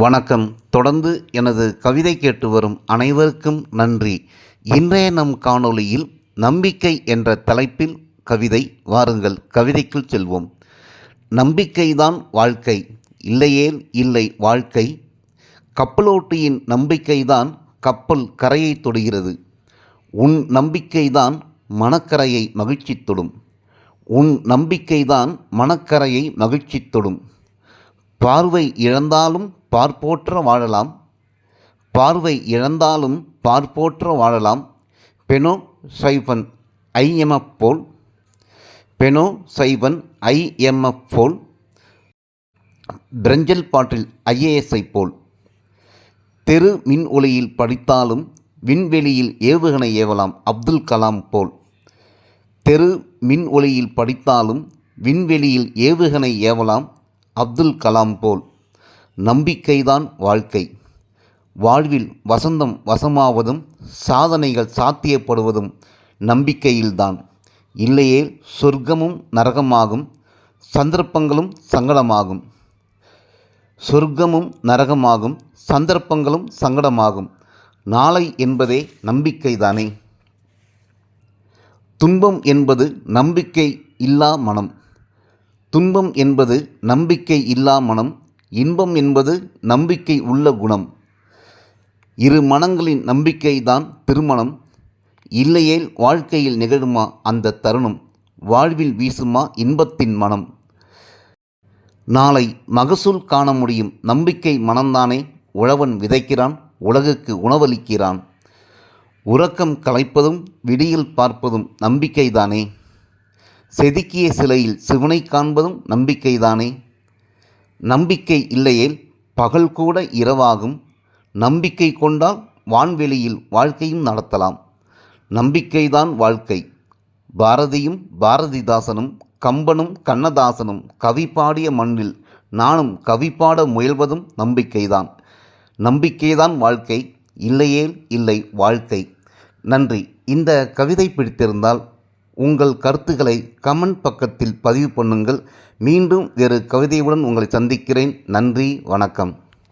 வணக்கம். தொடர்ந்து எனது கவிதை கேட்டு வரும் அனைவருக்கும் நன்றி. இன்றைய நம் காணொளியில் நம்பிக்கை என்ற தலைப்பில் கவிதை வாருங்கள். கவிதைக்குள் செல்வோம். நம்பிக்கைதான் வாழ்க்கை. இல்லையேல் இல்லை வாழ்க்கை. கப்பலோட்டியின் நம்பிக்கைதான் கப்பல் கரையை தொடுகிறது. உன் நம்பிக்கைதான் மனக்கரையை மகிழ்ச்சி தொடும். உன் நம்பிக்கைதான் மனக்கரையை மகிழ்ச்சி தொடும். பார்வை இழந்தாலும் பார்ப்போற்ற வாழலாம். பார்வை இழந்தாலும் பார்ப்போற்ற வாழலாம். பெனோ சைபன் ஐஎம்எஃப் போல். பெனோ சைபன் ஐஎம்எஃப் போல். பிரஞ்சல் பாட்டில் ஐஏஎஸ்ஐ போல். தெரு மின் ஒளியில் படித்தாலும் விண்வெளியில் ஏவுகணை ஏவலாம் அப்துல் கலாம் போல். தெரு மின் ஒளியில் படித்தாலும் விண்வெளியில் ஏவுகணை ஏவலாம் அப்துல் கலாம் போல். நம்பிக்கைதான் வாழ்க்கை. வாழ்வில் வசந்தம் வசமாவதும் சாதனைகள் சாத்தியப்படுவதும் நம்பிக்கையில்தான். இல்லையே சொர்க்கமும் நரகமாகும் சந்தர்ப்பங்களும் சங்கடமாகும். சொர்க்கமும் நரகமாகும் சந்தர்ப்பங்களும் சங்கடமாகும். நாளை என்பதே நம்பிக்கைதானே? துன்பம் என்பது நம்பிக்கை இல்லா மனம். துன்பம் என்பது நம்பிக்கை இல்லா மனம் இன்பம் என்பது நம்பிக்கை உள்ள குணம். இரு மனங்களின் நம்பிக்கை தான் திருமணம். இல்லையேல் வாழ்க்கையில் நிகழுமா அந்த தருணம்? வாழ்வில் வீசுமா இன்பத்தின் மனம்? நாளை மகசூல் காண முடியும் நம்பிக்கை மனம்தானே? உழவன் விதைக்கிறான் உலகுக்கு உணவளிக்கிறான். உறக்கம் கலைப்பதும் விடியில் பார்ப்பதும் நம்பிக்கைதானே? செதுக்கிய சிலையில் சிவனை காண்பதும் நம்பிக்கைதானே? நம்பிக்கை இல்லையேல் பகல் கூட இரவாகும். நம்பிக்கை கொண்டால் வான்வெளியில் வாழ்க்கையும் நடத்தலாம். நம்பிக்கைதான் வாழ்க்கை. பாரதியும் பாரதிதாசனும் கம்பனும் கண்ணதாசனும் கவி பாடிய மண்ணில் நானும் கவி பாட முயல்வதும் நம்பிக்கைதான். நம்பிக்கைதான் வாழ்க்கை. இல்லையேல் இல்லை வாழ்க்கை. நன்றி. இந்த கவிதை பிடித்திருந்தால் உங்கள் கருத்துக்களை கமெண்ட் பக்கத்தில் பதிவு பண்ணுங்கள். மீண்டும் வேறு கவிதையுடன் உங்களை சந்திக்கிறேன். நன்றி வணக்கம்.